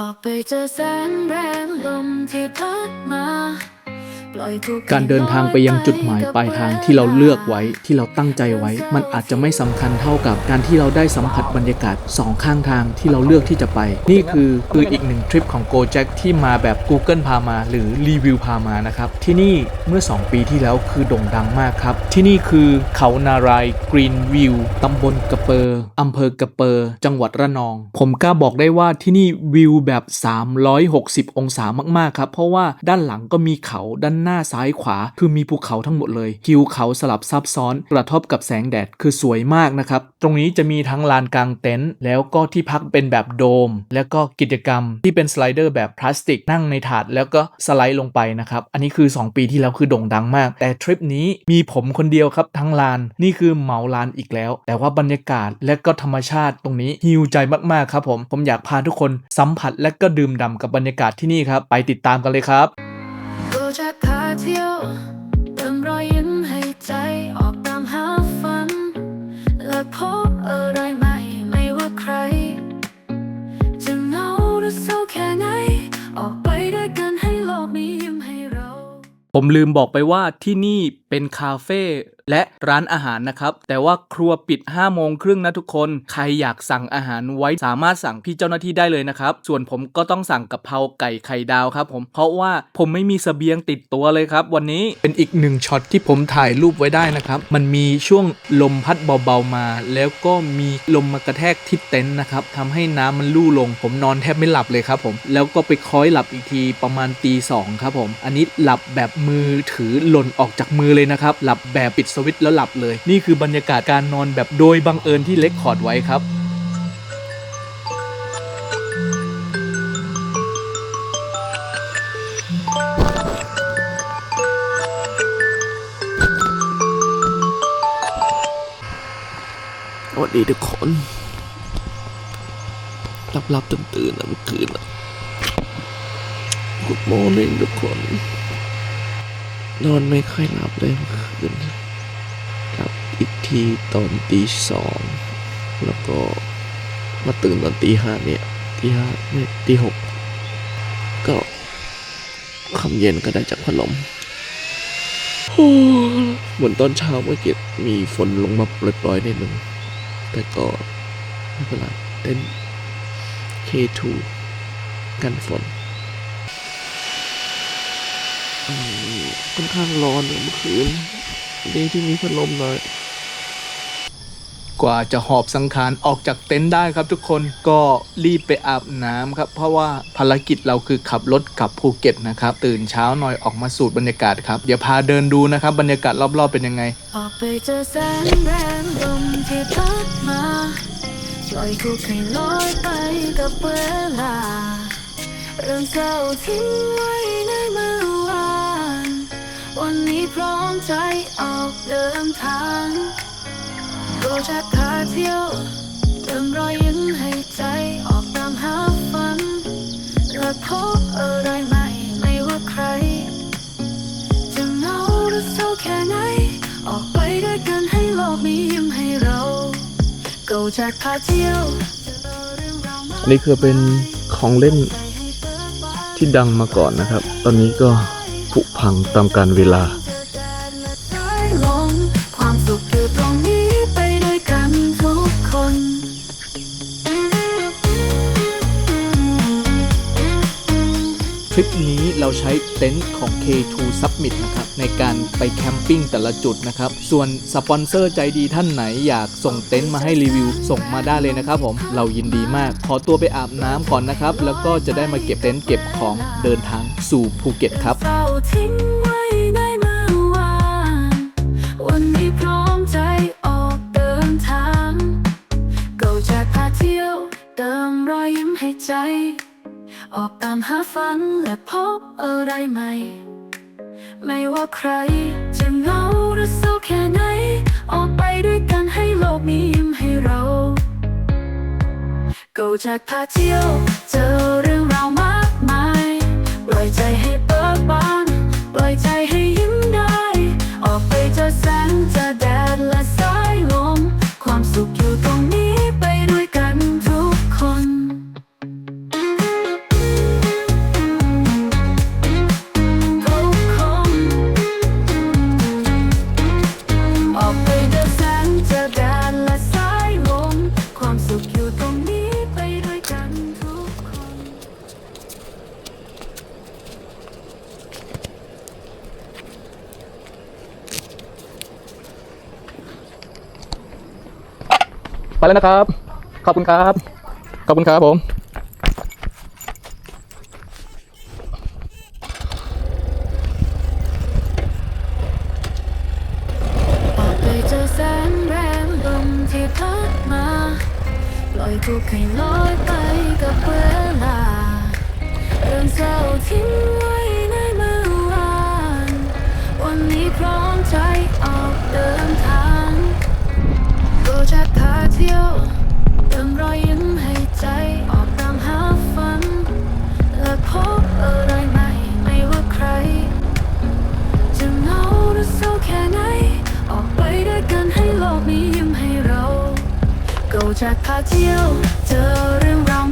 ออกไปเจอแสงแรงลมที่พัดมา การเดินทางไปยังจุดหมายปลายทางที่เราเลือกไว้ที่เราตั้งใจไว้ มันอาจจะไม่สำคัญเท่ากับการที่เราได้สัมผัสบรรยากาศสองข้างทางที่เราเลือกที่จะไป นี่คือคืออีกหนึ่งทริปของ Go Jack ที่มาแบบ Google พามา หรือรีวิวพามานะครับ ที่นี่เมื่อ 2 ปีที่แล้วคือโด่งดังมากครับ ที่นี่คือเขานารายกรีนวิวตำบลกระเปอร์อำเภอกระเปอร์จังหวัดระนอง ผมกล้าบอกได้ว่าที่นี่วิวแบบ 360 องศามากๆครับเพราะว่าด้านหลังก็มีเขาด้านหน้าซ้ายขวา คือมีภูเขาทั้งหมดเลยทิวเขาสลับซับซ้อน กระทบกับแสงแดดคือสวยมากนะครับ ตรงนี้จะมีทั้งลานกลางเต็นท์แล้วก็ที่พักเป็นแบบโดม แล้วก็กิจกรรมที่เป็นสไลเดอร์แบบพลาสติกนั่งในถาด แล้วก็สไลด์ลงไปนะครับ อันนี้คือ 2 ปีที่แล้วคือโด่งดังมาก แต่ทริปนี้มีผมคนเดียวครับทั้งลาน นี่คือเหมาลานอีกแล้ว แต่ว่าบรรยากาศและก็ธรรมชาติตรงนี้ฮิวใจมากๆครับผมผมอยากพาทุกคนสัมผัสและก็ดื่มด่ำกับบรรยากาศที่นี่ครับไปติดตามกันเลยครับ จะพาเที่ยวเติมรอยยิ้มให้ใจออกตามหาฝัน และพบอะไรใหม่ไม่ว่าใคร จะเหงาหรือเศร้าแค่ไหน ออกไปด้วยกันให้โลกมียิ้มให้เรา ผมลืมบอกไปว่าที่นี่เป็นคาเฟ่ และร้านอาหารนะครับ แต่ว่าครัวปิด5โมงครึ่งนะทุกคน ใครอยากสั่งอาหารไว้สามารถสั่งพี่เจ้าหน้าที่ได้เลยนะครับ ส่วนผมก็ต้องสั่งกะเพราไก่ไข่ดาวครับผม เพราะว่าผมไม่มีเสบียงติดตัวเลยครับ วันนี้เป็นอีกหนึ่งช็อตที่ผมถ่ายรูปไว้ได้นะครับ มันมีช่วงลมพัดเบาๆมา แล้วก็มีลมมากระแทกที่เต็นท์นะครับทำให้น้ำมันลู่ลง ผมนอนแทบไม่หลับเลยครับผม แล้วก็ไปคล้อยหลับอีกทีประมาณตีสองครับผม อันนี้หลับแบบมือถือหล่นออกจากมือเลยนะครับ หลับแบบปิดสวิตแล้วหลับเลย นี่คือบรรยากาศการนอนแบบโดยบังเอิญที่เล็กคอร์ดไว้ครับสวัสดีทุกคนหลับหลับตื่นตื่นนะเมื่อคืนนะ Good morning ทุกคน นอนไม่ค่อยหลับเลยเมื่อคืน ทีตอนตีสองแล้วก็มาตื่นตอนตีห้าเนี่ยตีห้าเนี่ยตีหกก็คำเย็นก็ได้จากพัดลมเหมือนตอนเช้าเมื่อกี้มีฝนลงมาปล่อยๆนิดนึงแต่ก็ไม่เป็นไรเต้น K2 กันฝนค่อนข้างร้อนเลยเมื่อคืนดีที่มีพัดลมหน่อย กว่าจะหอบสังขารออกจากเต็นท์ได้ครับทุกคนก็รีบไปอาบน้ำครับ เพราะว่าภารกิจเราคือขับรถกลับภูเก็ตนะครับ ตื่นเช้าหน่อยออกมาสูดบรรยากาศครับ เดี๋ยวพาเดินดูนะครับ บรรยากาศรอบๆเป็นยังไง ออกไปเจอแสงแรงลมที่พัดมาปล่อยทุกข์ให้ลอยไปกับเวลาเรื่องเศร้าทิ้งไว้ในเมื่อวานวันนี้พร้อมใจออกเดินทาง ก็จะพาเที่ยวเติมรอยยิ้มให้ใจออกตามหาฝัน และพบอะไรใหม่ไม่ว่าใคร จะเหงาหรือเศร้าแค่ไหน ออกไปด้วยกันให้โลกมียิ้มให้เรา go จากพาเที่ยวอันนี้คือเป็นของเล่นมายให้เบิกบานที่ดังมาก่อนนะครับ ตอนนี้ก็ผุพังตามกาลเวลา ทริปนี้เราใช้เต็นท์ของ K2 Summit นะครับในการไปแคมปิ้งแต่ละจุดนะครับ ส่วนสปอนเซอร์ใจดีท่านไหนอยากส่งเต็นท์มาให้รีวิว ส่งมาได้เลยนะครับผมเรายินดีมาก ขอตัวไปอาบน้ำก่อนนะครับ แล้วก็จะได้มาเก็บเต็นท์เก็บของเดินทางสู่ภูเก็ตครับเดิมรอยยิ้มให้ใจ ออกตามหาฝันและพบอะไรใหม่ ไม่ว่าใครจะเหงาหรือเศร้าแค่ไหน ออกไปด้วยกันให้โลกมียิ้มให้เรา go จากพาเที่ยวเจอ แล้วนะครับ ขอบคุณครับ ขอบคุณครับผมกไปเจอแสงแรงลมที่พัดมาปล่อยทุกข์ให้ลอยไปกับเวลาเรื่องเศร้าทิ้งไว้ในเมื่อวาน วันนี้พร้อมใจออกเดินทาง จะพาเที่ยวเติมรอยยิ้มให้ใจออกตามหาฝัน และพบอะไรใหม่ไม่ว่าใคร จะเหงาหรือเศร้าแค่ไหน ออกไปด้วยกันให้โลกนี้ยิ้มให้เรา go จะพาเที่ยวเจอเรื่องราว